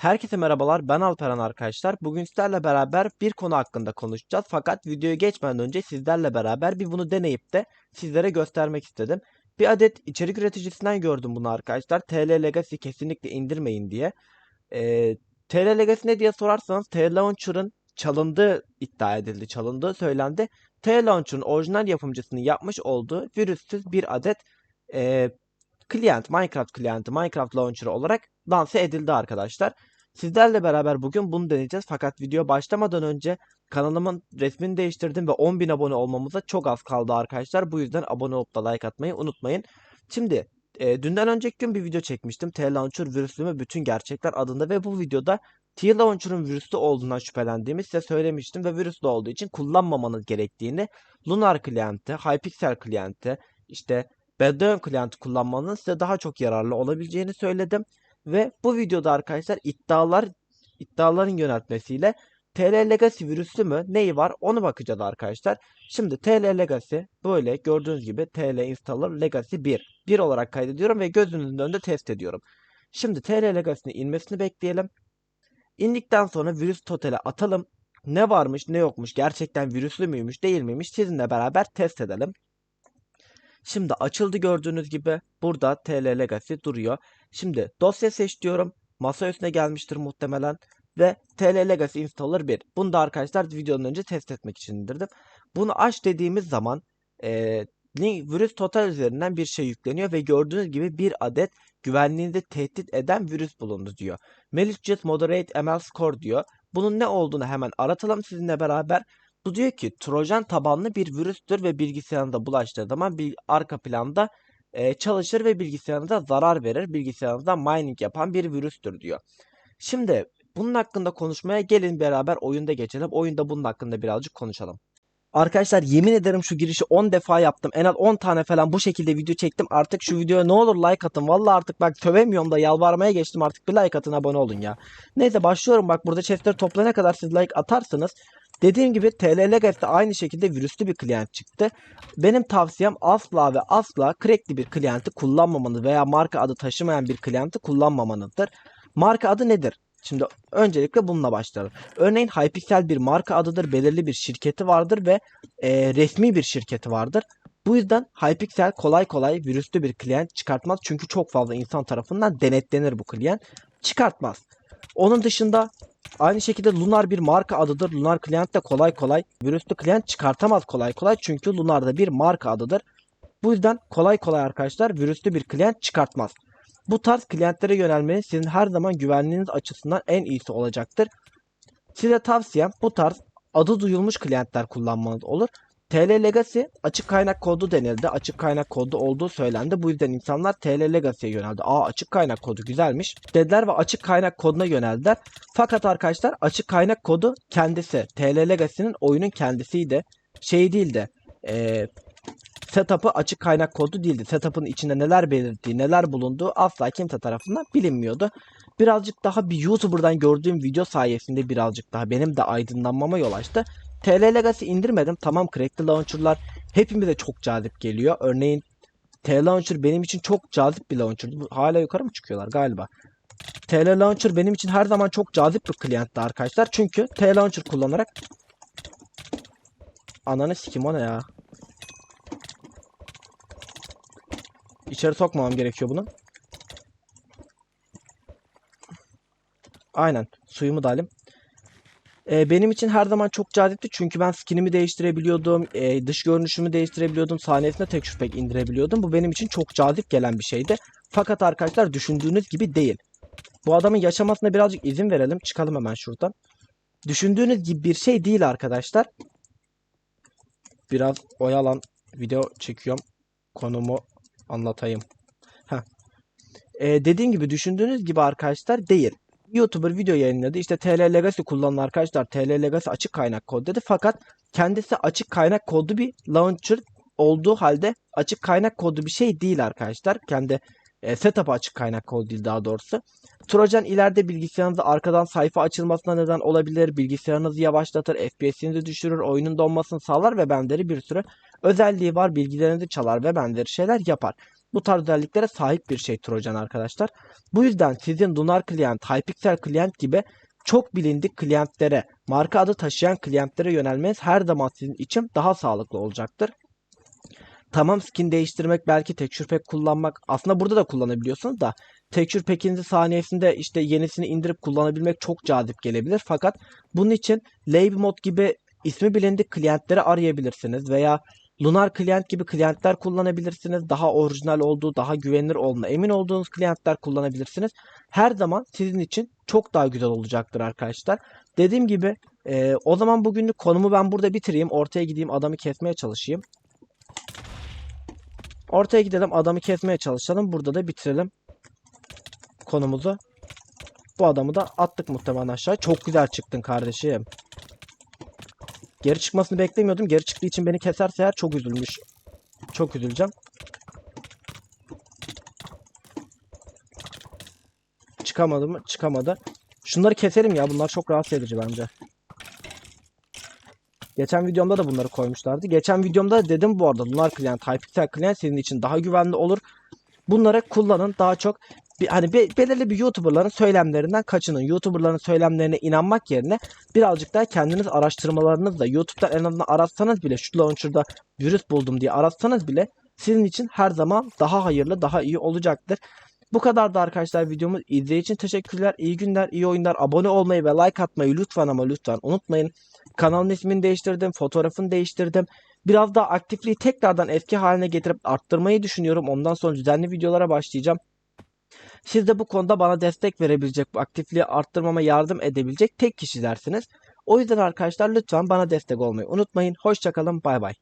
Herkese merhabalar ben Alperen arkadaşlar. Bugün sizlerle beraber bir konu hakkında konuşacağız. Fakat videoya geçmeden önce sizlerle beraber bir bunu deneyip de sizlere göstermek istedim. Bir adet içerik üreticisinden gördüm bunu arkadaşlar. TL Legacy kesinlikle indirmeyin diye. Ee, TL Legacy ne diye sorarsanız TL Launcher'ın çalındığı iddia edildi, çalındığı söylendi. TL Launcher'ın orijinal yapımcısının yapmış olduğu virüssüz bir adet e, client, Minecraft client'i, Minecraft Launcher olarak lanse edildi arkadaşlar. Sizlerle beraber bugün bunu deneyeceğiz. Fakat video başlamadan önce kanalımın resmini değiştirdim ve 10.000 abone olmamıza çok az kaldı arkadaşlar. Bu yüzden abone olup da like atmayı unutmayın. Şimdi e, dünden önceki gün bir video çekmiştim. T-Launcher virüslü mü bütün gerçekler adında ve bu videoda T-Launcher'ın virüslü olduğundan şüphelendiğimi size söylemiştim ve virüslü olduğu için kullanmamanız gerektiğini Lunar klienti, Hypixel klienti, işte Bedouin klienti kullanmanın size daha çok yararlı olabileceğini söyledim. Ve bu videoda arkadaşlar iddialar iddiaların yöneltmesiyle TL Legacy virüslü mü neyi var onu bakacağız arkadaşlar. Şimdi TL Legacy böyle gördüğünüz gibi TL Installer Legacy 1. 1 olarak kaydediyorum ve gözünüzün önünde test ediyorum. Şimdi TL Legacy'nin inmesini bekleyelim. İndikten sonra virüs totale atalım. Ne varmış ne yokmuş gerçekten virüslü müymüş değil miymiş sizinle beraber test edelim. Şimdi açıldı gördüğünüz gibi burada TL Legacy duruyor. Şimdi dosya seç diyorum. Masa üstüne gelmiştir muhtemelen. Ve TL Legacy Installer 1. Bunu da arkadaşlar videonun önce test etmek için indirdim. Bunu aç dediğimiz zaman e, link, virüs total üzerinden bir şey yükleniyor ve gördüğünüz gibi bir adet güvenliğinizi tehdit eden virüs bulundu diyor. Malicious Moderate ML Score diyor. Bunun ne olduğunu hemen aratalım sizinle beraber. Bu diyor ki Trojan tabanlı bir virüstür ve bilgisayarınıza bulaştığı zaman bir arka planda e, çalışır ve bilgisayarınıza zarar verir. Bilgisayarınızda mining yapan bir virüstür diyor. Şimdi bunun hakkında konuşmaya gelin beraber oyunda geçelim. Oyunda bunun hakkında birazcık konuşalım. Arkadaşlar yemin ederim şu girişi 10 defa yaptım. En az 10 tane falan bu şekilde video çektim. Artık şu videoya ne olur like atın. Vallahi artık bak tövemiyorum da yalvarmaya geçtim. Artık bir like atın abone olun ya. Neyse başlıyorum bak burada chestleri toplayana kadar siz like atarsınız. Dediğim gibi TL Legacy'de aynı şekilde virüslü bir klient çıktı. Benim tavsiyem asla ve asla crackli bir klienti kullanmamanız veya marka adı taşımayan bir klienti kullanmamanızdır. Marka adı nedir? Şimdi öncelikle bununla başlayalım. Örneğin Hypixel bir marka adıdır, belirli bir şirketi vardır ve e, resmi bir şirketi vardır. Bu yüzden Hypixel kolay kolay virüslü bir klient çıkartmaz. Çünkü çok fazla insan tarafından denetlenir bu klient. Çıkartmaz. Onun dışında aynı şekilde Lunar bir marka adıdır. Lunar Client de kolay kolay virüslü klient çıkartamaz kolay kolay. Çünkü Lunar da bir marka adıdır. Bu yüzden kolay kolay arkadaşlar virüslü bir klient çıkartmaz. Bu tarz klientlere yönelmeniz sizin her zaman güvenliğiniz açısından en iyisi olacaktır. Size tavsiyem bu tarz adı duyulmuş klientler kullanmanız olur. TL Legacy açık kaynak kodu denildi. Açık kaynak kodu olduğu söylendi. Bu yüzden insanlar TL Legacy'ye yöneldi. Aa açık kaynak kodu güzelmiş dediler ve açık kaynak koduna yöneldiler. Fakat arkadaşlar açık kaynak kodu kendisi. TL Legacy'nin oyunun kendisiydi. Şey değildi. Ee, setup'ı açık kaynak kodu değildi. Setup'ın içinde neler belirttiği, neler bulunduğu asla kimse tarafından bilinmiyordu. Birazcık daha bir YouTuber'dan gördüğüm video sayesinde birazcık daha benim de aydınlanmama yol açtı. TL Legacy indirmedim. Tamam Cracked Launcher'lar hepimize çok cazip geliyor. Örneğin TL Launcher benim için çok cazip bir launcher. Hala yukarı mı çıkıyorlar galiba? TL Launcher benim için her zaman çok cazip bir klientti arkadaşlar. Çünkü TL Launcher kullanarak Ananı sikim o ne ya? İçeri sokmamam gerekiyor bunu. Aynen. Suyumu da alayım. Ee, benim için her zaman çok cazipti çünkü ben skinimi değiştirebiliyordum, e, dış görünüşümü değiştirebiliyordum, sahnesine tek pack indirebiliyordum. Bu benim için çok cazip gelen bir şeydi. Fakat arkadaşlar düşündüğünüz gibi değil. Bu adamın yaşamasına birazcık izin verelim. Çıkalım hemen şuradan. Düşündüğünüz gibi bir şey değil arkadaşlar. Biraz oyalan video çekiyorum. Konumu anlatayım. Heh. Ee, dediğim gibi düşündüğünüz gibi arkadaşlar değil. YouTuber video yayınladı. İşte TL Legacy kullanan arkadaşlar TL Legacy açık kaynak kod dedi. Fakat kendisi açık kaynak kodlu bir launcher olduğu halde açık kaynak kodlu bir şey değil arkadaşlar. Kendi e, setup açık kaynak kod değil daha doğrusu. Trojan ileride bilgisayarınızda arkadan sayfa açılmasına neden olabilir. Bilgisayarınızı yavaşlatır, FPS'inizi düşürür, oyunun donmasını sağlar ve benzeri bir sürü özelliği var. Bilgilerinizi çalar ve benzeri şeyler yapar. Bu tarz özelliklere sahip bir şey Trojan arkadaşlar. Bu yüzden sizin Lunar Client, Hypixel Client gibi çok bilindik kliyentlere, marka adı taşıyan kliyentlere yönelmeniz her zaman sizin için daha sağlıklı olacaktır. Tamam skin değiştirmek belki texture pack kullanmak aslında burada da kullanabiliyorsunuz da texture pack'inizi saniyesinde işte yenisini indirip kullanabilmek çok cazip gelebilir. Fakat bunun için Lab mod gibi ismi bilindik klientleri arayabilirsiniz veya Lunar Client gibi klientler kullanabilirsiniz. Daha orijinal olduğu, daha güvenilir olduğuna emin olduğunuz klientler kullanabilirsiniz. Her zaman sizin için çok daha güzel olacaktır arkadaşlar. Dediğim gibi e, o zaman bugünlük konumu ben burada bitireyim. Ortaya gideyim adamı kesmeye çalışayım. Ortaya gidelim adamı kesmeye çalışalım. Burada da bitirelim konumuzu. Bu adamı da attık muhtemelen aşağı. Çok güzel çıktın kardeşim. Geri çıkmasını beklemiyordum. Geri çıktığı için beni keserse eğer çok üzülmüş. Çok üzüleceğim. Çıkamadı mı? Çıkamadı. Şunları keselim ya. Bunlar çok rahatsız edici bence. Geçen videomda da bunları koymuşlardı. Geçen videomda dedim bu arada Lunar Client, Hypixel Client sizin için daha güvenli olur. Bunları kullanın. Daha çok bir, hani be- belirli bir YouTuber'ların söylemlerinden kaçının. YouTuber'ların söylemlerine inanmak yerine birazcık daha kendiniz araştırmalarınızla YouTube'dan en azından aratsanız bile şu launcher'da virüs buldum diye aratsanız bile sizin için her zaman daha hayırlı, daha iyi olacaktır. Bu kadar da arkadaşlar videomuz izlediğiniz için teşekkürler. İyi günler, iyi oyunlar. Abone olmayı ve like atmayı lütfen ama lütfen unutmayın. Kanalın ismini değiştirdim, fotoğrafını değiştirdim. Biraz daha aktifliği tekrardan eski haline getirip arttırmayı düşünüyorum. Ondan sonra düzenli videolara başlayacağım. Siz de bu konuda bana destek verebilecek, bu aktifliği arttırmama yardım edebilecek tek kişilersiniz. O yüzden arkadaşlar lütfen bana destek olmayı unutmayın. Hoşçakalın, bay bay.